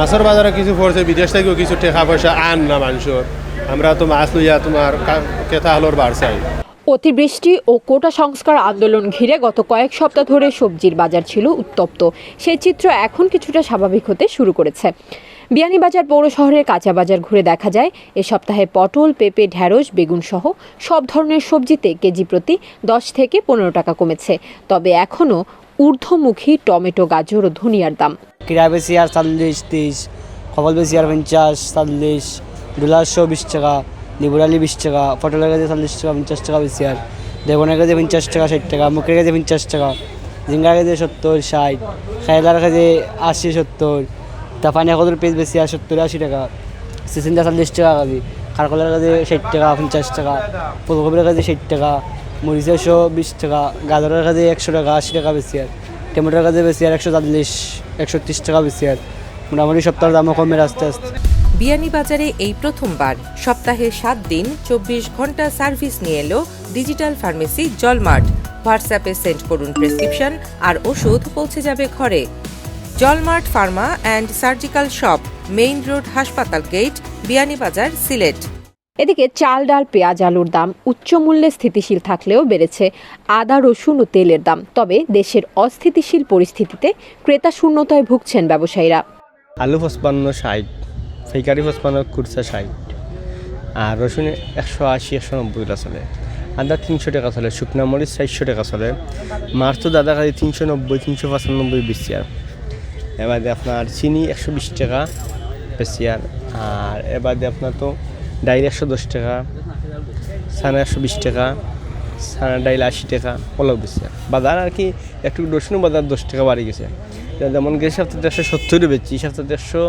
মাছের বাজারে কিছু পড়ছে বিদেশ থেকেও কিছু টাকা পয়সা আন না মানুষের আমরা তো মাছ লইয়া তোমার কেতা হলোর বার চাই। অতিবৃষ্টি ও কোটা সংস্কার আন্দোলন ঘিরে গত কয়েক সপ্তাহ ধরে সবজির বাজার ছিল উত্তপ্ত। সেই চিত্র এখন কিছুটা স্বাভাবিক হতে শুরু করেছে। বিয়ানীবাজার পৌর শহরের কাঁচা বাজার ঘুরে দেখা যায়, এ সপ্তাহে পটল, পেঁপে ঢ্যাঁড়স বেগুন সহ সব ধরনের সবজিতে কেজি প্রতি দশ থেকে পনেরো টাকা কমেছে। তবে এখনও ঊর্ধ্বমুখী টমেটো, গাজর ও ধনিয়ার দাম। কিরা বেশি আর চল্লিশ তিরিশ কপাল বেশি আর পঞ্চাশ, চল্লিশ ডুলারশো বিশ টাকা লিবুরালি বিশ টাকা, পটলের কাছে চল্লিশ টাকা, পঞ্চাশ টাকা বেশি আর, দেবনের কাছে পঞ্চাশ টাকা, ষাট টাকা, মুখের কাছে পঞ্চাশ টাকা, ঝিঙ্গার কাছে সত্তর, ষাট খাইলার কাছে আশি, সত্তর তারপরে কত পিস বেশি আর সত্তর, আশি টাকা সিসিনটা চল্লিশ টাকা কাজি খারকলার কাছে ষাট টাকা, পঞ্চাশ টাকা, ফুলকপির কাছে ষাট টাকা মরিচশো বিশ টাকা, গাজরের কাছে একশো টাকা, আশি টাকা বেশি আর টমেটোর কাছে বেশি আর একশো চল্লিশ, একশো ত্রিশ টাকা বেশি আর মোটামুটি সপ্তাহের দামও কমে আস্তে আস্তে। বিয়ানীবাজারে এই প্রথমবার, সপ্তাহে সাত দিন, চব্বিশ ঘণ্টা সার্ভিস নিয়ে এলো ডিজিটাল ফার্মেসি জলমার্ট। হোয়াটসঅ্যাপে সেন্ড করুন প্রেসক্রিপশন আর ওষুধ পৌঁছে যাবে ঘরে। Jalmart pharma and surgical shop, main road হাসপাতাল গেট বিয়ানীবাজার সিলেট। এদিকে চাল, ডাল, পেঁয়াজ, আলুর দাম উচ্চ মূল্যে স্থিতিশীল থাকলেও বেড়েছে। আদা, রসুন ও তেলের দাম। তবে দেশের অস্থিতিশীল পরিস্থিতিতে ক্রেতা শূন্যতায় ভুগছেন ব্যবসায়ীরা। আলু পঁচপান্ন ষাট, ফেকারি পঁচপান্ন কুরসা ষাট, আর রসুন একশো আশি, একশো নব্বই টাকা চলে। আদা তিনশো টাকা চলে, শুকনা মরিচ চারশো টাকা চলে। মাছ তো দাদা কাছে তিনশো নব্বই, তিনশো পঁচানব্বই বেশি আর। এবারে আপনার চিনি একশো বিশ টাকা বেশি আর। আর এবারে আপনার তো ডাইল একশো দশ টাকা, সানা একশো বিশ টাকা, সানা ডাইল আশি টাকা অলপ বেশি বাজার আর কি, একটু রসুন বাজার দশ টাকা বাড়ি গেছে। যেমন গেছে সপ্তাহে একশো সত্তরে বেচছি সপ্তাহে একশো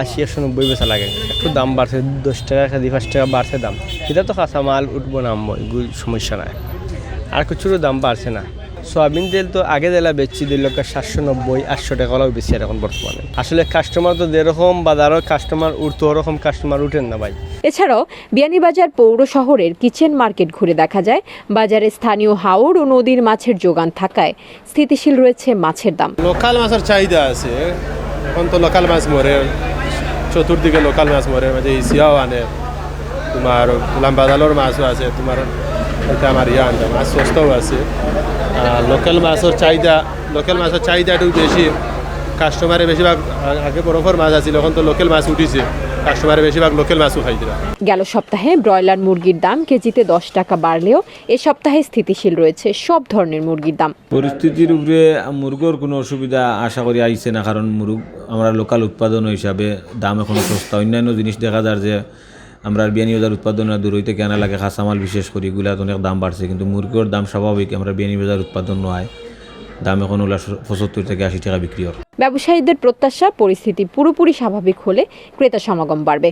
আশি, একশো নব্বই বেচা লাগে। একটু দাম বাড়ছে, দশ টাকা খাদি পাঁচ টাকা বাড়ছে দাম। এটা তো কাঁচা মাল উঠবো, নামবো সমস্যা নাই। আর কিছুরও দাম বাড়ছে না। সয়াবিন তেল তো আগে দিলা বেচছি লক্ষ সাতশো নব্বই আটশো টাকা হলেও বেশি আর এখন বর্তমানে। আসলে কাস্টমার তো যেরকম বাজারের কাস্টমার উঠতো ওরকম কাস্টমার উঠেন না ভাই। এছাড়াও বিয়ানীবাজার পৌর শহরের কিচেন মার্কেট ঘুরে দেখা যায়। বাজারে স্থানীয় হাওর ও নদীর মাছের যোগান থাকায় স্থিতিশীল রয়েছে মাছের দাম। লোকাল মাছের চাহিদা আছে। এখন তো লোকাল মাছ মরে। চতুর্দিকে লোকাল মাছ মরে। মাঝে ইসিয়াও আনে। তোমার লাম্বাদালোর মাছও আছে। তোমার এটা আমার ইয়া আনতে মাছ সস্তাও আছে। আর লোকাল মাছের চাহিদা লোকাল মাছের চাহিদা একটু বেশি কাস্টমারে বেশিরভাগ আগে বরফর মাছ আছিল এখন তো লোকাল মাছ উঠিছে। কাস্টমারে বেশিরভাগ লোকাল মাছও খাইছিল গেল সপ্তাহে ব্রয়লার মুরগির দাম কেজিতে দশ টাকা বাড়লেও এ সপ্তাহে স্থিতিশীল রয়েছে সব ধরনের মুরগির দাম। পরিস্থিতির উপরে মুরগোর কোনো অসুবিধা আশা করি আইছে না কারণ মুরগ আমরা লোকাল উৎপাদন হিসাবে দাম এখনও সস্তা। অন্যান্য জিনিস দেখা যায় যে আমরা বিয়ানীবাজার উৎপাদন দূর হইতে আনা লাগে খাসামাল বিশেষ করি, এগুলা অনেক দাম বাড়ছে। কিন্তু মুরগির দাম স্বাভাবিক, আমরা বিয়ানীবাজার উৎপাদন নয়। দাম এখন ওলা পঁচাত্তর থেকে আশি টাকা বিক্রি হয় ব্যবসায়ীদের প্রত্যাশা, পরিস্থিতি পুরোপুরি স্বাভাবিক হলে ক্রেতা সমাগম বাড়বে।